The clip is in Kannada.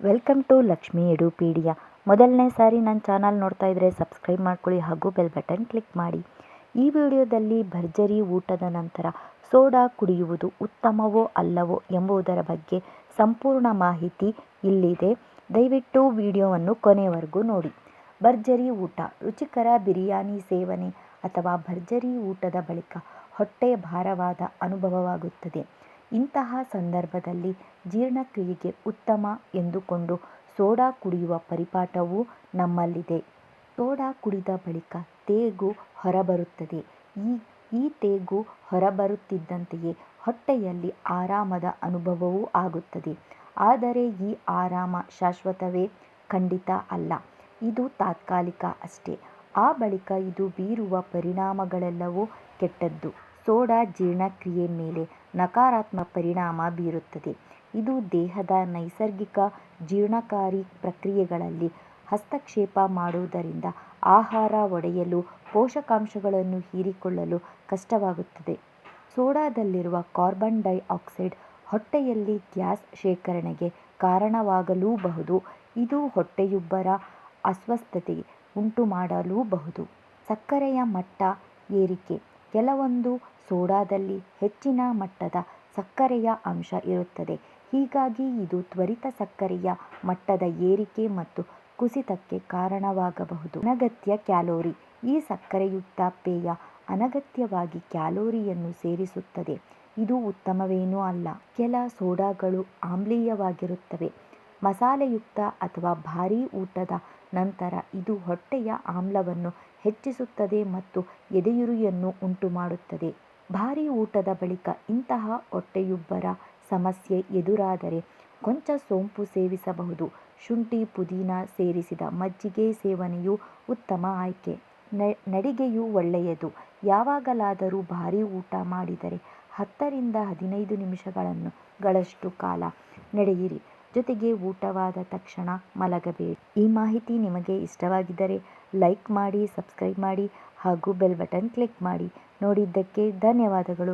Welcome to Lakshmi ಎಡುಪೀಡಿಯಾ. ಮೊದಲನೇ ಸಾರಿ ನನ್ನ ಚಾನಲ್ ನೋಡ್ತಾ ಇದ್ದರೆ ಸಬ್ಸ್ಕ್ರೈಬ್ ಮಾಡ್ಕೊಳ್ಳಿ ಹಾಗೂ ಬೆಲ್ ಬಟನ್ ಕ್ಲಿಕ್ ಮಾಡಿ. ಈ ವಿಡಿಯೋದಲ್ಲಿ ಭರ್ಜರಿ ಊಟದ ನಂತರ ಸೋಡಾ ಕುಡಿಯುವುದು ಉತ್ತಮವೋ ಅಲ್ಲವೋ ಎಂಬುದರ ಬಗ್ಗೆ ಸಂಪೂರ್ಣ ಮಾಹಿತಿ ಇಲ್ಲಿದೆ. ದಯವಿಟ್ಟು ವಿಡಿಯೋವನ್ನು ಕೊನೆವರೆಗೂ ನೋಡಿ. ಭರ್ಜರಿ ಊಟ, ರುಚಿಕರ ಬಿರಿಯಾನಿ ಸೇವನೆ ಅಥವಾ ಭರ್ಜರಿ ಊಟದ ಬಳಿಕ ಹೊಟ್ಟೆ ಭಾರವಾದ ಅನುಭವವಾಗುತ್ತದೆ. ಇಂತಹ ಸಂದರ್ಭದಲ್ಲಿ ಜೀರ್ಣಕ್ರಿಯೆಗೆ ಉತ್ತಮ ಎಂದುಕೊಂಡು ಸೋಡಾ ಕುಡಿಯುವ ಪರಿಪಾಠವೂ ನಮ್ಮಲ್ಲಿದೆ. ಸೋಡಾ ಕುಡಿದ ಬಳಿಕ ತೇಗು ಹೊರಬರುತ್ತದೆ. ಈ ಈ ತೇಗು ಹೊರಬರುತ್ತಿದ್ದಂತೆಯೇ ಹೊಟ್ಟೆಯಲ್ಲಿ ಆರಾಮದ ಅನುಭವವೂ ಆಗುತ್ತದೆ. ಆದರೆ ಈ ಆರಾಮ ಶಾಶ್ವತವೇ? ಖಂಡಿತ ಅಲ್ಲ. ಇದು ತಾತ್ಕಾಲಿಕ ಅಷ್ಟೇ. ಆ ಬಳಿಕ ಇದು ಬೀರುವ ಪರಿಣಾಮಗಳೆಲ್ಲವೂ ಕೆಟ್ಟದ್ದು. ಸೋಡಾ ಜೀರ್ಣಕ್ರಿಯೆ ಮೇಲೆ ನಕಾರಾತ್ಮಕ ಪರಿಣಾಮ ಬೀರುತ್ತದೆ. ಇದು ದೇಹದ ನೈಸರ್ಗಿಕ ಜೀರ್ಣಕಾರಿ ಪ್ರಕ್ರಿಯೆಗಳಲ್ಲಿ ಹಸ್ತಕ್ಷೇಪ ಮಾಡುವುದರಿಂದ ಆಹಾರ ಒಡೆಯಲು, ಪೋಷಕಾಂಶಗಳನ್ನು ಹೀರಿಕೊಳ್ಳಲು ಕಷ್ಟವಾಗುತ್ತದೆ. ಸೋಡಾದಲ್ಲಿರುವ ಕಾರ್ಬನ್ ಡೈಆಕ್ಸೈಡ್ ಹೊಟ್ಟೆಯಲ್ಲಿ ಗ್ಯಾಸ್ ಶೇಖರಣೆಗೆ ಕಾರಣವಾಗಲೂಬಹುದು. ಇದು ಹೊಟ್ಟೆಯುಬ್ಬರ ಅಸ್ವಸ್ಥತೆ ಉಂಟುಮಾಡಲೂಬಹುದು. ಸಕ್ಕರೆಯ ಮಟ್ಟ ಏರಿಕೆ. ಕೆಲವೊಂದು ಸೋಡಾದಲ್ಲಿ ಹೆಚ್ಚಿನ ಮಟ್ಟದ ಸಕ್ಕರೆಯ ಅಂಶ ಇರುತ್ತದೆ. ಹೀಗಾಗಿ ಇದು ತ್ವರಿತ ಸಕ್ಕರೆಯ ಮಟ್ಟದ ಏರಿಕೆ ಮತ್ತು ಕುಸಿತಕ್ಕೆ ಕಾರಣವಾಗಬಹುದು. ಅನಗತ್ಯ ಕ್ಯಾಲೋರಿ. ಈ ಸಕ್ಕರೆಯುಕ್ತ ಪೇಯ ಅನಗತ್ಯವಾಗಿ ಕ್ಯಾಲೋರಿಯನ್ನು ಸೇರಿಸುತ್ತದೆ. ಇದು ಉತ್ತಮವೇನೂ ಅಲ್ಲ. ಕೆಲ ಸೋಡಾಗಳು ಆಮ್ಲೀಯವಾಗಿರುತ್ತವೆ. ಮಸಾಲೆಯುಕ್ತ ಅಥವಾ ಭಾರೀ ಊಟದ ನಂತರ ಇದು ಹೊಟ್ಟೆಯ ಆಮ್ಲವನ್ನು ಹೆಚ್ಚಿಸುತ್ತದೆ ಮತ್ತು ಎದೆಯುರಿಯನ್ನು ಉಂಟುಮಾಡುತ್ತದೆ. ಭಾರೀ ಊಟದ ಬಳಿಕ ಇಂತಹ ಹೊಟ್ಟೆಯುಬ್ಬರ ಸಮಸ್ಯೆ ಎದುರಾದರೆ ಕೊಂಚ ಸೋಂಪು ಸೇವಿಸಬಹುದು. ಶುಂಠಿ, ಪುದೀನ ಸೇರಿಸಿದ ಮಜ್ಜಿಗೆ ಸೇವನೆಯು ಉತ್ತಮ ಆಯ್ಕೆ. ನಡಿಗೆಯೂ ಒಳ್ಳೆಯದು. ಯಾವಾಗಲಾದರೂ ಭಾರೀ ಊಟ ಮಾಡಿದರೆ ಹತ್ತರಿಂದ ಹದಿನೈದು ನಿಮಿಷಗಳನ್ನು ಗಳಷ್ಟು ಕಾಲ ನಡೆಯಿರಿ. ಜೊತೆಗೆ ಊಟವಾದ ತಕ್ಷಣ ಮಲಗಬೇಡಿ. ಈ ಮಾಹಿತಿ ನಿಮಗೆ ಇಷ್ಟವಾಗಿದ್ದರೆ ಲೈಕ್ ಮಾಡಿ, ಸಬ್ಸ್ಕ್ರೈಬ್ ಮಾಡಿ ಹಾಗೂ ಬೆಲ್ ಬಟನ್ ಕ್ಲಿಕ್ ಮಾಡಿ. ನೋಡಿದ್ದಕ್ಕೆ ಧನ್ಯವಾದಗಳು.